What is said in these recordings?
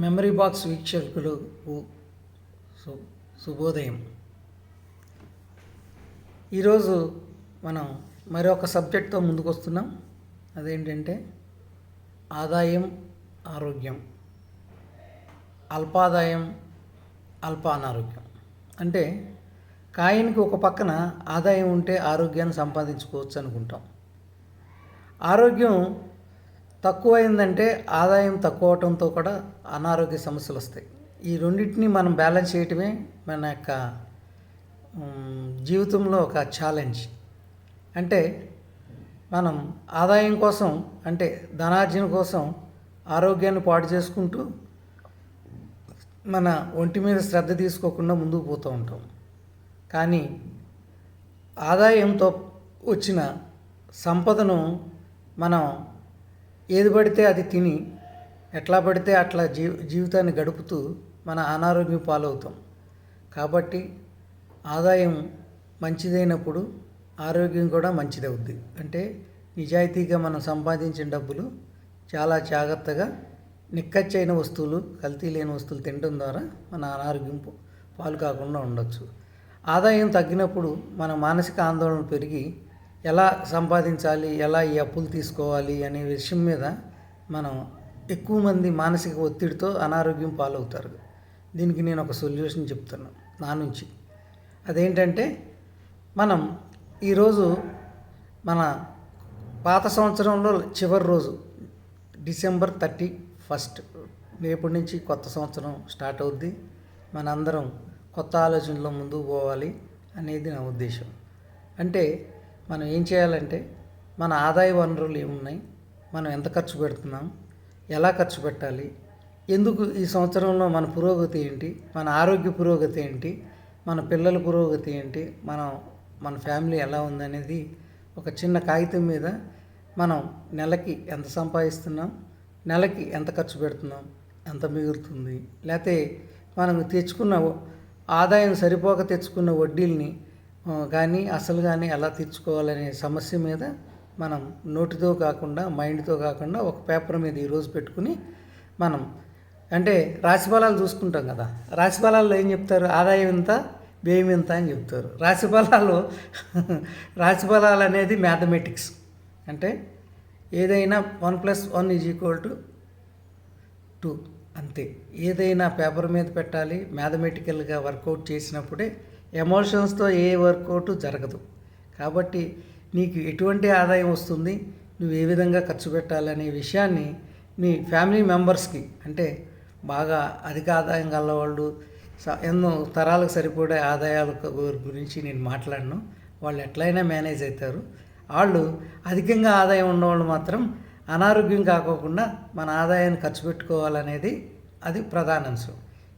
Memory box వీక్షకులకు సు శుభోదయం. ఈరోజు మనం మరొక సబ్జెక్ట్తో ముందుకు వస్తున్నాం అదేంటంటే ఆదాయం ఆరోగ్యం. అల్పాదాయం అల్ప అనారోగ్యం అంటే కాయనికి ఒక పక్కన ఆదాయం ఉంటే ఆరోగ్యాన్ని సంపాదించుకోవచ్చు అనుకుంటాం. ఆరోగ్యం తక్కువైందంటే ఆదాయం తక్కువ అవటంతో కూడా అనారోగ్య సమస్యలు వస్తాయి. ఈ రెండింటిని మనం బ్యాలెన్స్ చేయటమే మన యొక్క జీవితంలో ఒక ఛాలెంజ్ అంటే మనం ఆదాయం కోసం అంటే ధనార్జన కోసం ఆరోగ్యాన్ని పాడు చేసుకుంటూ మన ఒంటి మీద శ్రద్ధ తీసుకోకుండా ముందుకు పోతూ ఉంటాం. కానీ ఆదాయంతో వచ్చిన సంపదను మనం ఏది పడితే అది తిని ఎట్లా పడితే అట్లా జీ జీవితాన్ని గడుపుతూ మన అనారోగ్యం పాలవుతాం. కాబట్టి ఆదాయం మంచిదైనప్పుడు ఆరోగ్యం కూడా మంచిదవుద్ది. అంటే నిజాయితీగా మనం సంపాదించిన డబ్బులు చాలా జాగ్రత్తగా నిక్కచ్చైన వస్తువులు కల్తీ లేని వస్తువులు తినడం ద్వారా మన అనారోగ్యం పాలు కాకుండా ఉండొచ్చు. ఆదాయం తగ్గినప్పుడు మన మానసిక ఆందోళన పెరిగి ఎలా సంపాదించాలి ఎలా ఈ అప్పులు తీసుకోవాలి అనే విషయం మీద మనం ఎక్కువ మంది మానసిక ఒత్తిడితో అనారోగ్యం పాలవుతారు. దీనికి నేను ఒక సొల్యూషన్ చెప్తాను నా నుంచి. అదేంటంటే మనం ఈరోజు మన పాత సంవత్సరంలో చివరి రోజు డిసెంబర్ థర్టీ ఫస్ట్ రేపటి నుంచి కొత్త సంవత్సరం స్టార్ట్ అవుద్ది. మనందరం కొత్త ఆలోచనలో ముందుకు పోవాలి అనేది నా ఉద్దేశం. అంటే మనం ఏం చేయాలంటే మన ఆదాయ వనరులు ఏమున్నాయి? మనం ఎంత ఖర్చు పెడుతున్నాం? ఎలా ఖర్చు పెట్టాలి? ఎందుకు ఈ సంవత్సరంలో మన పురోగతి ఏంటి? మన ఆరోగ్య పురోగతి ఏంటి? మన పిల్లల పురోగతి ఏంటి? మనం మన ఫ్యామిలీ ఎలా ఉందనేది ఒక చిన్న కాగితం మీద మనం నెలకి ఎంత సంపాదిస్తున్నాం? నెలకి ఎంత ఖర్చు పెడుతున్నాం? ఎంత మిగులుతుంది? లేకపోతే మనం తెచ్చుకున్న ఆదాయం సరిపోక తెచ్చుకున్న వడ్డీల్ని కానీ అసలు కానీ ఎలా తీర్చుకోవాలనే సమస్య మీద మనం నోటితో కాకుండా మైండ్తో కాకుండా ఒక పేపర్ మీద ఈరోజు పెట్టుకుని మనం అంటే రాశిఫలాలు చూసుకుంటాం కదా. రాశిఫలాల్లో ఏం చెప్తారు? ఆదాయం ఎంత? వ్యయం ఎంత అని చెప్తారు. రాశిఫలాలు రాశిఫలాలు అనేది మ్యాథమెటిక్స్. అంటే ఏదైనా one plus one is equal to two అంతే. ఏదైనా పేపర్ మీద పెట్టాలి మ్యాథమెటికల్గా వర్కౌట్ చేసినప్పుడే ఎమోషన్స్తో ఏ వర్కౌట్ జరగదు. కాబట్టి నీకు ఎటువంటి ఆదాయం వస్తుంది నువ్వు ఏ విధంగా ఖర్చు పెట్టాలనే విషయాన్ని నీ ఫ్యామిలీ మెంబర్స్కి అంటే బాగా అధిక ఆదాయం గలవాళ్ళు ఎన్నో తరాలకు సరిపడే ఆదాయాల గురించి నేను మాట్లాడను. వాళ్ళు ఎట్లయినా మేనేజ్ అవుతారు వాళ్ళు అధికంగా ఆదాయం ఉన్నవాళ్ళు మాత్రం అనారోగ్యం కాకోకుండా మన ఆదాయాన్ని ఖర్చు పెట్టుకోవాలనేది అది ప్రధాన అంశం.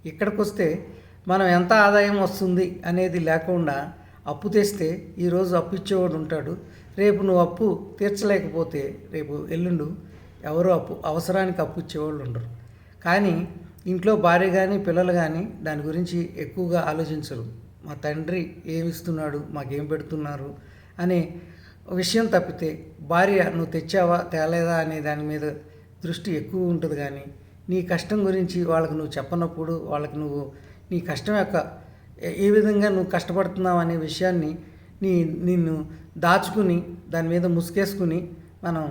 ఇక్కడికి వస్తే మనం ఎంత ఆదాయం వస్తుంది అనేది లేకుండా అప్పు తెస్తే ఈరోజు అప్పు ఇచ్చేవాడు ఉంటాడు. రేపు నువ్వు అప్పు తీర్చలేకపోతే రేపు ఎల్లుండు ఎవరు అప్పు అవసరానికి అప్పు ఇచ్చేవాళ్ళు ఉండరు. కానీ ఇంట్లో భార్య కానీ పిల్లలు కానీ దాని గురించి ఎక్కువగా ఆలోచించరు. మా తండ్రి ఏమిస్తున్నాడు? మాకేం పెడుతున్నారు? అనే విషయం తప్పితే భార్య నువ్వు తెచ్చావా? తేలేదా? అనే దాని మీద దృష్టి ఎక్కువ ఉంటుంది కానీ నీ కష్టం గురించి వాళ్ళకి నువ్వు చెప్పనప్పుడు వాళ్ళకి నువ్వు నీ కష్టం యొక్క ఏ- విధంగా నువ్వు కష్టపడుతున్నావు అనే విషయాన్ని నీ నిన్ను దాచుకుని దాని మీద ముసుకేసుకుని మనం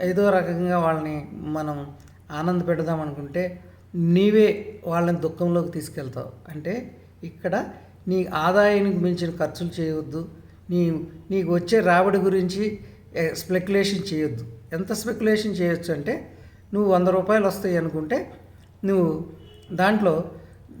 ఏదో రకంగా వాళ్ళని మనం ఆనంద పెడదాం అనుకుంటే నీవే వాళ్ళని దుఃఖంలోకి తీసుకెళ్తావు. అంటే ఇక్కడ నీ ఆదాయానికి మించిన ఖర్చులు చేయవద్దు నీ నీకు వచ్చే రాబడి గురించి స్పెక్యులేషన్ చేయొద్దు. ఎంత స్పెక్యులేషన్ చేయొచ్చు అంటే నువ్వు వంద రూపాయలు వస్తాయి అనుకుంటే నువ్వు దాంట్లో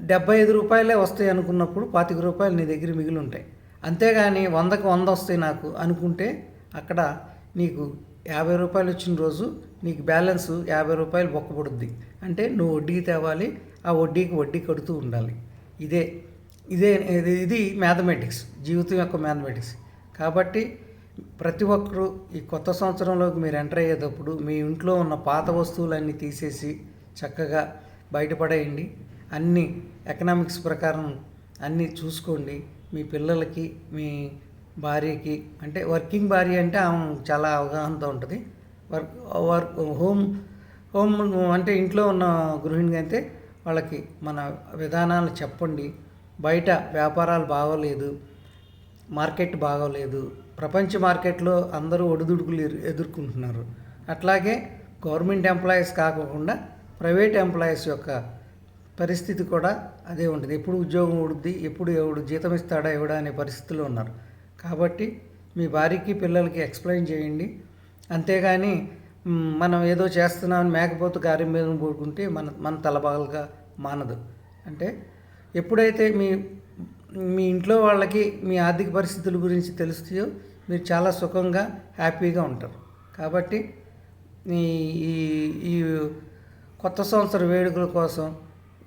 డెబ్బై ఐదు రూపాయలే వస్తాయి అనుకున్నప్పుడు పాతిక రూపాయలు నీ దగ్గర మిగిలి ఉంటాయి అంతేగాని వందకు వంద వస్తాయి నాకు అనుకుంటే అక్కడ నీకు యాభై రూపాయలు వచ్చిన రోజు నీకు బ్యాలెన్స్ యాభై రూపాయలు బొక్కబడుద్ది. అంటే నువ్వు వడ్డీకి తేవాలి ఆ వడ్డీకి వడ్డీ కడుతూ ఉండాలి. ఇదే ఇదే ఇది ఇది మ్యాథమెటిక్స్ జీవితం యొక్క మ్యాథమెటిక్స్. కాబట్టి ప్రతి ఒక్కరూ ఈ కొత్త సంవత్సరంలోకి మీరు ఎంటర్ అయ్యేటప్పుడు మీ ఇంట్లో ఉన్న పాత వస్తువులన్నీ తీసేసి చక్కగా బయటపడేయండి. అన్ని ఎకనామిక్స్ ప్రకారం అన్నీ చూసుకోండి. మీ పిల్లలకి మీ భార్యకి అంటే వర్కింగ్ భార్య అంటే ఆమె చాలా అవగాహనతో ఉంటుంది. వర్క్ వర్క్ హోమ్ హోమ్ అంటే ఇంట్లో ఉన్న గృహిణి అయితే వాళ్ళకి మన విధానాలు చెప్పండి. బయట వ్యాపారాలు బాగోలేదు మార్కెట్ బాగోలేదు ప్రపంచ మార్కెట్లో అందరూ ఒడిదుడుకులు ఎదుర్కొంటున్నారు. అట్లాగే గవర్నమెంట్ ఎంప్లాయీస్ కాకుండా ప్రైవేట్ ఎంప్లాయీస్ యొక్క పరిస్థితి కూడా అదే ఉంటుంది. ఎప్పుడు ఉద్యోగం ఉడుద్ది ఎప్పుడు ఎవడు జీతం ఇస్తాడా ఎవడా అనే పరిస్థితిలో ఉన్నారు. కాబట్టి మీ భార్యకి పిల్లలకి ఎక్స్ప్లెయిన్ చేయండి. అంతేగాని మనం ఏదో చేస్తున్నామని మేకపోతు కార్యం మీద కోరుకుంటే మన మన తలబాగలుగా మానదు. అంటే ఎప్పుడైతే మీ మీ ఇంట్లో వాళ్ళకి మీ ఆర్థిక పరిస్థితుల గురించి తెలుస్తాయో మీరు చాలా సుఖంగా హ్యాపీగా ఉంటారు. కాబట్టి ఈ ఈ కొత్త సంవత్సర వేడుకల కోసం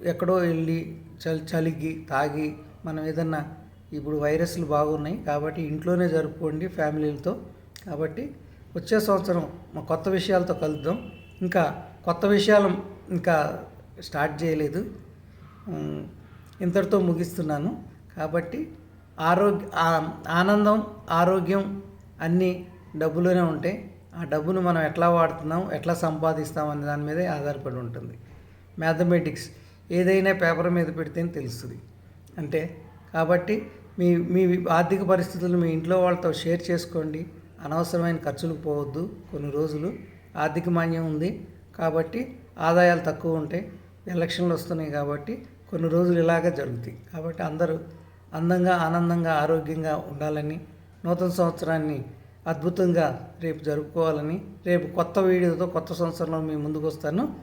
ఎక్కడో వెళ్ళి చలి చలికి తాగి మనం ఏదన్నా ఇప్పుడు వైరస్లు బాగున్నాయి కాబట్టి ఇంట్లోనే జరుపుకోండి ఫ్యామిలీలతో. కాబట్టి వచ్చే సంవత్సరం మా కొత్త విషయాలతో కలుద్దాం. ఇంకా కొత్త విషయాలు ఇంకా స్టార్ట్ చేయలేదు. ఇంతటితో ముగిస్తున్నాను. కాబట్టి ఆరోగ్య ఆ- ఆనందం ఆరోగ్యం అన్నీ డబ్బులోనే ఉంటాయి. ఆ డబ్బును మనం ఎట్లా వాడుతున్నాం ఎట్లా సంపాదిస్తాం అనే దాని మీదే ఆధారపడి ఉంటుంది. మ్యాథమెటిక్స్ ఏదైనా పేపర్ మీద పెడితేనే తెలుస్తుంది. అంటే కాబట్టి మీ మీ ఆర్థిక పరిస్థితులు మీ ఇంట్లో వాళ్ళతో షేర్ చేసుకోండి. అనవసరమైన ఖర్చులకు పోవద్దు. కొన్ని రోజులు ఆర్థిక మాన్యం ఉంది. కాబట్టి ఆదాయాలు తక్కువ ఉంటాయి ఎలక్షన్లు వస్తున్నాయి కాబట్టి కొన్ని రోజులు ఇలాగే జరుగుతాయి. కాబట్టి అందరూ అందంగా ఆనందంగా ఆరోగ్యంగా ఉండాలని నూతన సంవత్సరాన్ని అద్భుతంగా రేపు జరుపుకోవాలని రేపు కొత్త వీడియోతో కొత్త సంవత్సరంలో మీ ముందుకు వస్తాను.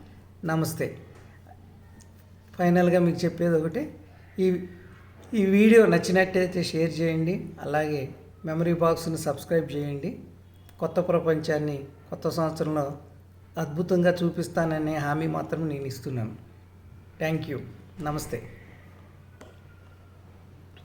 నమస్తే. ఫైనల్గా మీకు చెప్పేది ఒకటి ఈ ఈ వీడియో నచ్చినట్టయితే షేర్ చేయండి అలాగే మెమరీ బాక్స్ని సబ్స్క్రైబ్ చేయండి. కొత్త ప్రపంచాన్ని కొత్త సంవత్సరంలో అద్భుతంగా చూపిస్తాననే హామీ మాత్రం నేను ఇస్తున్నాను. Thank you. నమస్తే.